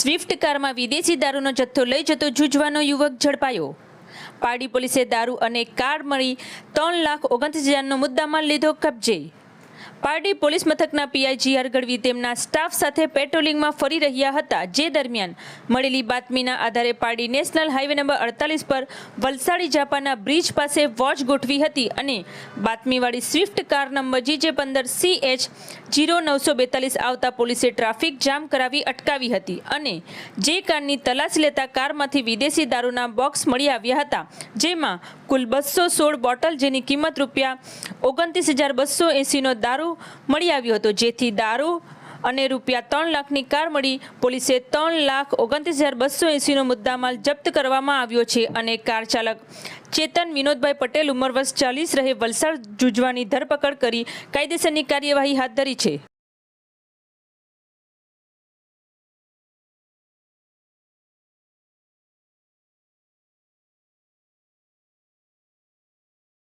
Swift કારમાં વિદેશી દારૂનો જથ્થો લઈ જતો જૂજવાનો યુવક ઝડપાયો. પારડી પોલીસે દારૂ અને કાર મળી ત્રણ લાખ ઓગણત્રીસ હજારનો મુદ્દામાલ લીધો કબજે. પારડી પોલીસ મથકના પીઆઈ જીઆર ગઢવી તેમના સ્ટાફ સાથે પેટ્રોલિંગમાં ફરી રહ્યા હતા. જે દરમિયાન મળેલી બાતમીના આધારે પારડી નેશનલ હાઈવે નંબર અડતાલીસ પર વલસાડી જાપાના બ્રિજ પાસે વોચ ગોઠવી હતી અને બાતમીવાળી સ્વિફ્ટ કાર નંબર જીજે પંદર સી એચ જીરો નવસો બેતાલીસ આવતા પોલીસે ટ્રાફિક જામ કરાવી અટકાવી હતી અને જે કારની તલાશ લેતા કારમાંથી વિદેશી દારૂના બોક્સ મળી આવ્યા હતા, જેમાં કુલ બસો સોળ બોટલ જેની કિંમત રૂપિયા ઓગણત્રીસ હજાર બસો એંસીનો દારૂ મળી આવ્યો હતો. જેથી દારૂ અને રૂપિયા ત્રણ લાખની કાર મળી. પોલીસે ત્રણ લાખ ઓગણત્રીસ હજાર બસો એંસીનો મુદ્દામાલ જપ્ત કરવામાં આવ્યો છે અને કાર ચાલક ચેતન વિનોદભાઈ પટેલ ઉંમર વર્ષ ચાલીસ રહે વલસાડ જુજવાની ધરપકડ કરી કાયદેસરની કાર્યવાહી હાથ ધરી છે.